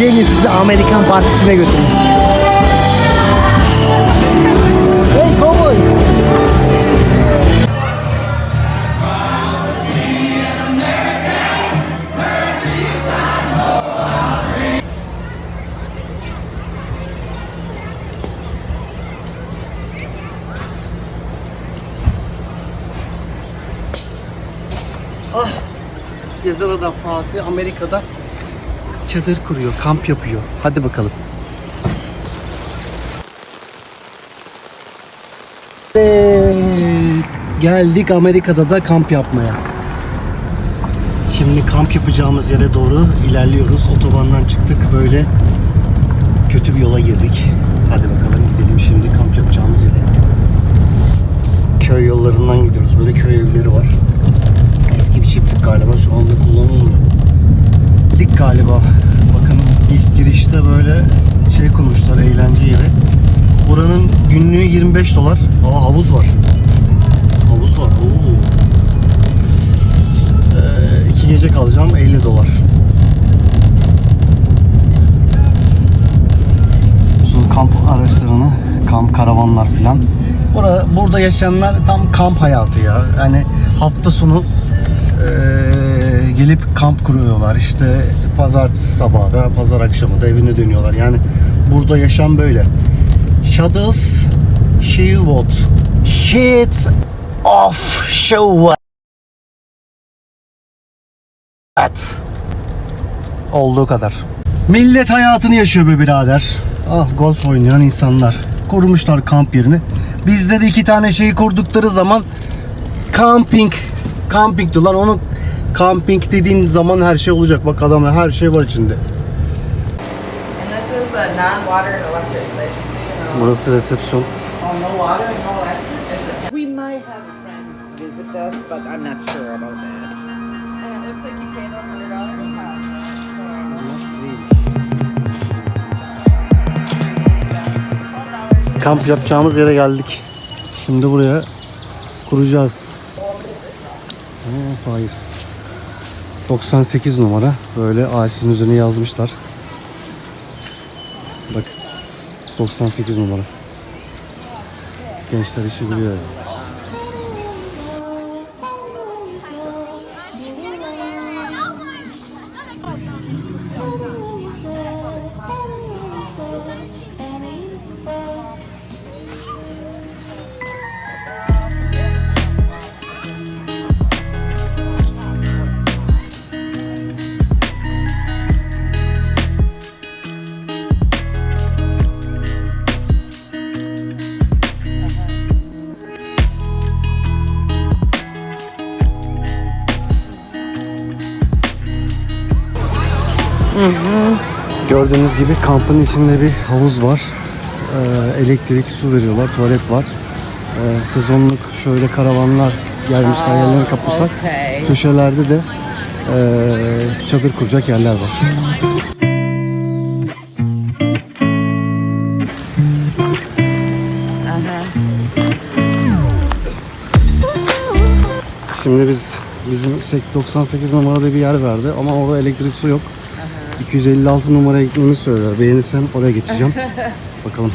Gelin sizi Amerikan partisine götüreyim. Hey cowboy. Ah, Gezel Adam Fatih Amerika'da çadır kuruyor, kamp yapıyor. Hadi bakalım. Evet, geldik Amerika'da da kamp yapmaya. Şimdi kamp yapacağımız yere doğru ilerliyoruz. Otobandan çıktık böyle kötü bir yola girdik. Hadi bakalım gidelim şimdi kamp yapacağımız yere. Köy yollarından gidiyoruz. Böyle köy evleri var. Eski bir çiftlik galiba şu anda kullanılmıyor. Dik galiba. İlk girişte böyle şey kurmuşlar eğlence yeri. Buranın günlüğü 25 dolar. Aa havuz var. Havuz var. Oo. Ee, iki gece kalacağım 50 dolar. Şimdi kamp araçlarını, kamp karavanlar filan. Burada, burada yaşayanlar tam kamp hayatı ya. Yani hafta sonu eee, gelip kamp kuruyorlar. İşte pazartesi sabahı da, pazar akşamı da evine dönüyorlar. Yani burada yaşam böyle. Shadows Shewot Shit of Shewot Olduğu kadar. Millet hayatını yaşıyor be birader. Ah golf oynayan insanlar. Kurmuşlar kamp yerini. Bizde de iki tane şeyi kurdukları zaman camping camping lan onu camping dediğin zaman her şey olacak. Bak adam her şey var içinde. Burası resepsiyon. Oh, no water and no electric? Is it We might have a friend visit us, but I'm not sure about that. And it looks like you pay the hundred dollars a pop. Kamp yapacağımız yere geldik. Şimdi buraya kuracağız. Aa, hayır. 98 numara. Böyle ağaçın üzerine yazmışlar. Bak. 98 numara. Gençler işi biliyor. Gördüğünüz gibi kampın içinde bir havuz var. Ee, elektrik, su veriyorlar, tuvalet var. Ee, sezonluk şöyle karavanlar gelmişler, yerlerini kapmışlar. okay. Köşelerde de ee, çadır kuracak yerler var. Şimdi biz bizim 98 numarada bir yer verdi ama orada elektrik su yok. 256 numaraya gitmemizi söylüyor. Beğenirsem oraya geçeceğim. Bakalım.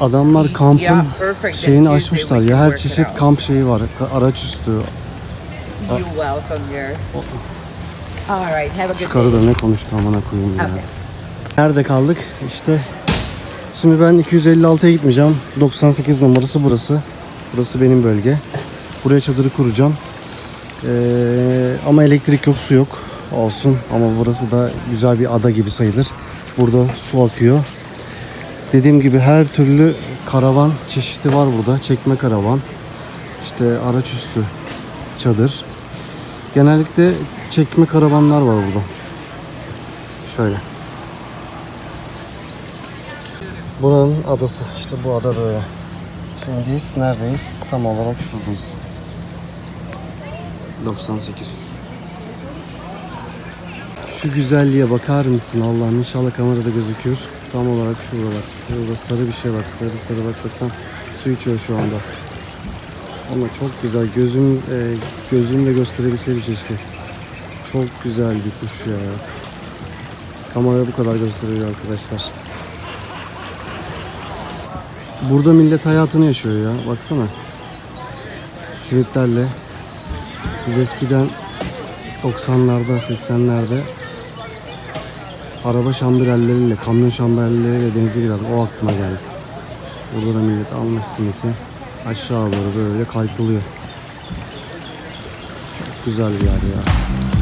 Adamlar kampın şeyini açmışlar ya her çeşit kamp şeyi var. Araç üstü. You're welcome here. All right. Have a Şu karı da ne konuştu amına koyayım ya. Okay. Nerede kaldık? İşte şimdi ben 256'ya gitmeyeceğim. 98 numarası burası. Burası benim bölge. Buraya çadırı kuracağım. Ee, ama elektrik yok, su yok. Olsun ama burası da güzel bir ada gibi sayılır. Burada su akıyor. Dediğim gibi her türlü karavan çeşidi var burada. Çekme karavan. İşte araç üstü çadır. Genellikle çekme karavanlar var burada. Şöyle. Buranın adası. İşte bu ada böyle. Şimdi biz neredeyiz? Tam olarak şuradayız. 98. Şu güzelliğe bakar mısın Allah'ım inşallah kamerada gözüküyor. Tam olarak şurada bak. Şurada sarı bir şey bak. Sarı sarı bak bak tam su içiyor şu anda. Ama çok güzel. Gözüm e, gözümle gösterebilseydim keşke. Çok güzel bir kuş ya. Kameraya bu kadar gösteriyor arkadaşlar. Burada millet hayatını yaşıyor ya. Baksana. Simitlerle. Biz eskiden 90'larda 80'lerde araba şambirelleriyle, kamyon şambirelleriyle denize girerdik. O aklıma geldi. Burada da millet almış simiti. Aşağı doğru böyle kaykılıyor. Çok güzel bir yer ya.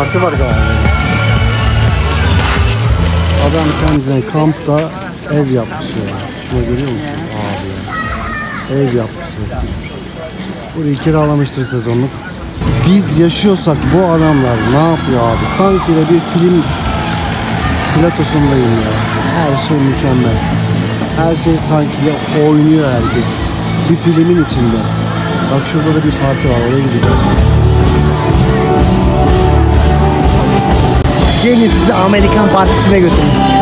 Parti var galiba. Adam kendine kampta ev yapmış ya. Şuna görüyor musun? Abi. Ev yapmış resmen. Burayı kiralamıştır sezonluk. Biz yaşıyorsak bu adamlar ne yapıyor abi? Sanki de bir film platosundayım ya. Her şey mükemmel. Her şey sanki ya oynuyor herkes. Bir filmin içinde. Bak şurada da bir parti var. Oraya gideceğiz. Gelin sizi Amerikan partisine götürün.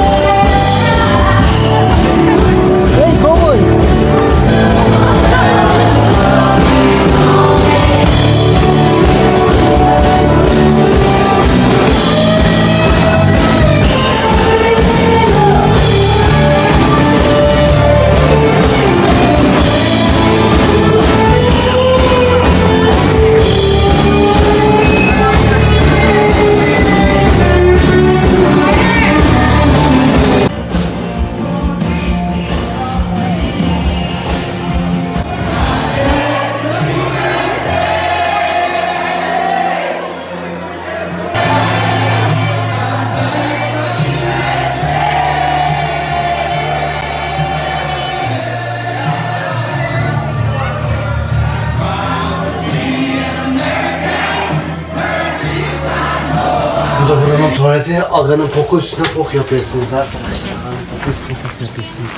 Buranın tuvaleti. Aganın poku üstüne pok yapıyorsunuz arkadaşlar. Aganın poku üstüne pok yapıyorsunuz.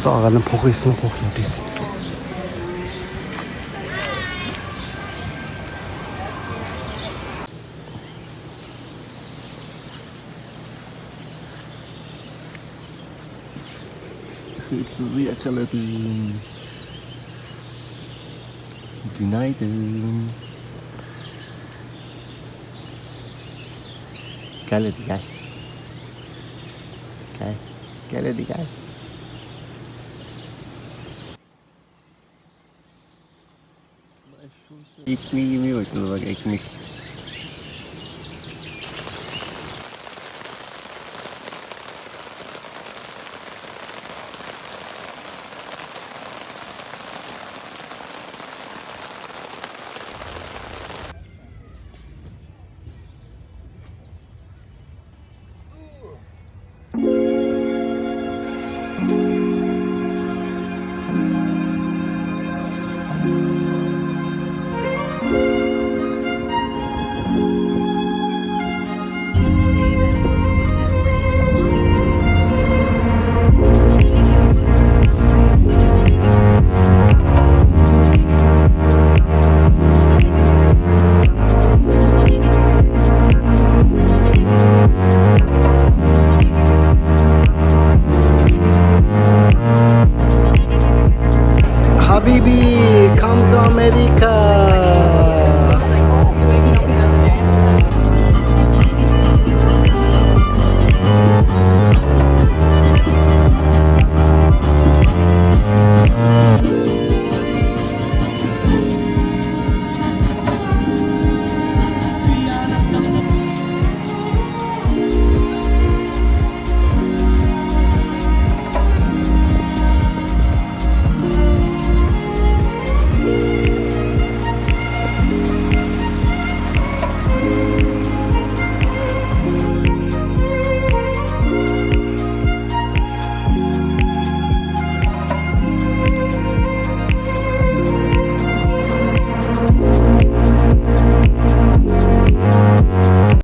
Bu da aganın poku üstüne pok yapıyorsunuz. Hırsızı yakaladım. Günaydın. Gel hadi gel. Gel. Gel hadi gel. Ekmeği yemeye başladı bak ekmek.